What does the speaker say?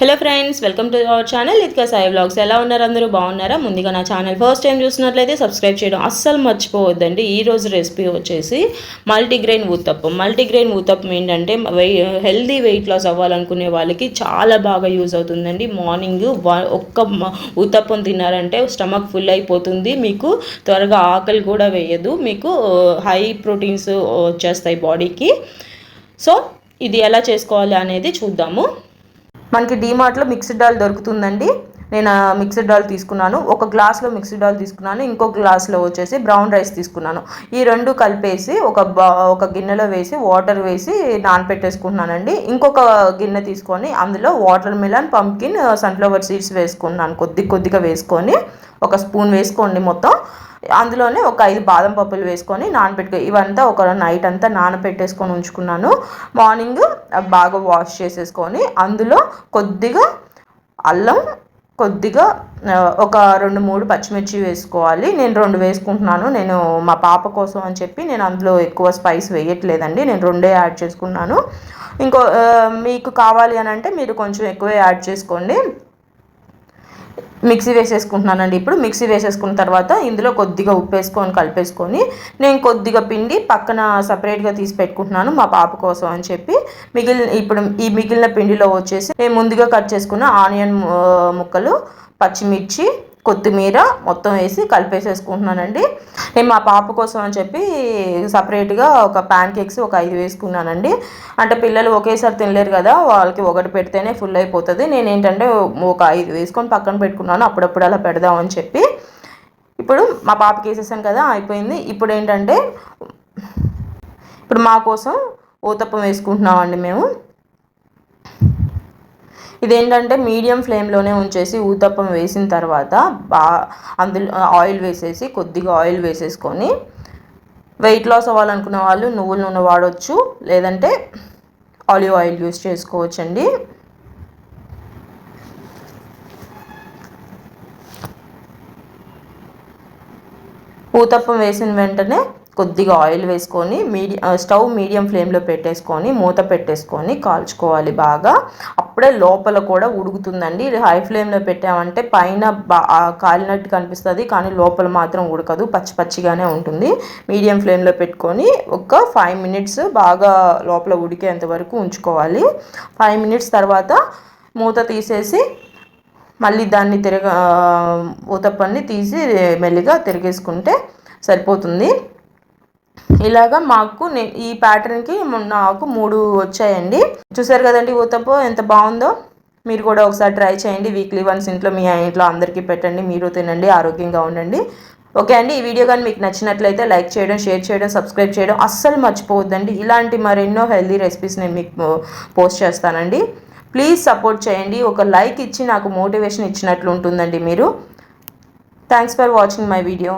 Hello friends welcome to our channel. ఇదిగా Sai blogs ఎలా ఉన్నారు అందరూ? బాగున్నారా? ముందుగా నా ఛానల్ ఫస్ట్ టైం చూసినట్లయితే సబ్స్క్రైబ్ చేయడం అస్సలు మర్చిపోవద్దండి. ఈరోజు రెసిపీ వచ్చేసి మల్టీగ్రెయిన్ ఊతప్పం. మల్టీగ్రెయిన్ ఊతప్పం ఏంటంటే హెల్దీ వెయిట్ లాస్ అవ్వాలనుకునే వాళ్ళకి చాలా బాగా యూజ్ అవుతుందండి. మార్నింగ్ ఒక్క మ- ఊతప్పం తిన్నారంటే స్టమక్ ఫుల్ అయిపోతుంది. మీకు త్వరగా ఆకలి కూడా వేయదు. మీకు హై ప్రోటీన్స్ వచ్చేస్తాయి బాడీకి. సో ఇది ఎలా చేసుకోవాలి అనేది చూద్దాము. మనకి డీమార్ట్లో మిక్స్డ్ డాల్ దొరుకుతుందండి. నేను మిక్స్డ్ డాల్ తీసుకున్నాను. ఒక గ్లాస్లో మిక్స్డ్ డాల్ తీసుకున్నాను. ఇంకో గ్లాస్లో వచ్చేసి బ్రౌన్ రైస్ తీసుకున్నాను. ఈ రెండు కలిపేసి ఒక బా ఒక గిన్నెలో వేసి వాటర్ వేసి నానపెట్టేసుకుంటున్నానండి. ఇంకొక గిన్నె తీసుకొని అందులో watermelon pumpkin sunflower seeds వేసుకున్నాను. కొద్ది కొద్దిగా వేసుకొని ఒక స్పూన్ వేసుకోండి మొత్తం. అందులోనే ఒక ఐదు బాదం పప్పులు వేసుకొని నానబెట్టుకో ఇవంతా ఒక నైట్ అంతా నానబెట్టేసుకొని ఉంచుకున్నాను. మార్నింగ్ బాగా వాష్ చేసేసుకొని అందులో కొద్దిగా అల్లం కొద్దిగా ఒక రెండు మూడు పచ్చిమిర్చి వేసుకోవాలి. నేను రెండు వేసుకుంటున్నాను. నేను మా పాప కోసం అని చెప్పి నేను అందులో ఎక్కువ స్పైస్ వేయట్లేదండి. నేను రెండే యాడ్ చేసుకున్నాను. ఇంకో మీకు కావాలి అని అంటే మీరు కొంచెం ఎక్కువే యాడ్ చేసుకోండి. మిక్సీ వేసేసుకుంటున్నానండి. ఇప్పుడు మిక్సీ వేసేసుకున్న తర్వాత ఇందులో కొద్దిగా ఉప్పు వేసుకొని కలిపేసుకొని నేను కొద్దిగా పిండి పక్కన సపరేట్గా తీసి పెట్టుకుంటున్నాను మా పాప కోసం అని చెప్పి. మిగిలిన ఇప్పుడు ఈ మిగిలిన పిండిలో వచ్చేసి నేను ముందుగా కట్ చేసుకున్న ఆనియన్ ముక్కలు పచ్చిమిర్చి కొత్తిమీర మొత్తం వేసి కలిపేసేసుకుంటున్నానండి. నేను మా పాప కోసం అని చెప్పి సపరేట్గా ఒక ప్యాన్ కేక్స్ ఒక ఐదు వేసుకున్నానండి. అంటే పిల్లలు ఒకేసారి తినలేరు కదా వాళ్ళకి ఒకటి పెడితేనే ఫుల్ అయిపోతుంది. నేను ఏంటంటే ఒక ఐదు వేసుకొని పక్కన పెట్టుకున్నాను అప్పుడప్పుడు అలా పెడదామని చెప్పి. ఇప్పుడు మా పాపకి వేసేసాను కదా అయిపోయింది. ఇప్పుడు ఏంటంటే ఇప్పుడు మా కోసం ఊతప్పం వేసుకుంటున్నామండి మేము. ఇదేంటంటే మీడియం ఫ్లేమ్లోనే ఉంచేసి ఊతప్పం వేసిన తర్వాత బా అందులో ఆయిల్ వేసేసి కొద్దిగా ఆయిల్ వేసేసుకొని వెయిట్ లాస్ అవ్వాలనుకున్న వాళ్ళు నువ్వుల నూనె వాడవచ్చు లేదంటే ఆలివ్ ఆయిల్ యూస్ చేసుకోవచ్చండి. ఊతప్పం వేసిన వెంటనే కొద్దిగా ఆయిల్ వేసుకొని మీడియం స్టవ్ మీడియం ఫ్లేమ్లో పెట్టేసుకొని మూత పెట్టేసుకొని కాల్చుకోవాలి బాగా. అప్పుడే లోపల కూడా ఉడుకుతుందండి. హై ఫ్లేమ్లో పెట్టామంటే పైన బా కాలినట్టు కనిపిస్తుంది కానీ లోపల మాత్రం ఉడకదు. పచ్చి పచ్చిగానే ఉంటుంది. మీడియం ఫ్లేమ్లో పెట్టుకొని ఒక ఫైవ్ మినిట్స్ బాగా లోపల ఉడికేంత వరకు ఉంచుకోవాలి. ఫైవ్ మినిట్స్ తర్వాత మూత తీసేసి మళ్ళీ దాన్ని తిరగ ఊతప్పని తీసి మెల్లిగా తిరిగేసుకుంటే సరిపోతుంది. ఇలాగా మాకు ఈ ప్యాటర్న్కి నాకు మూడు వచ్చాయండి. చూసారు కదండి ఊతపో ఎంత బాగుందో. మీరు కూడా ఒకసారి ట్రై చేయండి. వీక్లీ వన్స్ ఇంట్లో మీ ఇంట్లో అందరికీ పెట్టండి. మీరు తినండి ఆరోగ్యంగా ఉండండి. ఓకే అండి. ఈ వీడియో కానీ మీకు నచ్చినట్లయితే లైక్ చేయడం షేర్ చేయడం సబ్స్క్రైబ్ చేయడం అస్సలు మర్చిపోవద్దండి. ఇలాంటి మరెన్నో హెల్దీ రెసిపీస్ నేను మీకు పోస్ట్ చేస్తానండి. ప్లీజ్ సపోర్ట్ చేయండి. ఒక లైక్ ఇచ్చి నాకు మోటివేషన్ ఇచ్చినట్లు ఉంటుందండి మీరు. Thanks for watching my video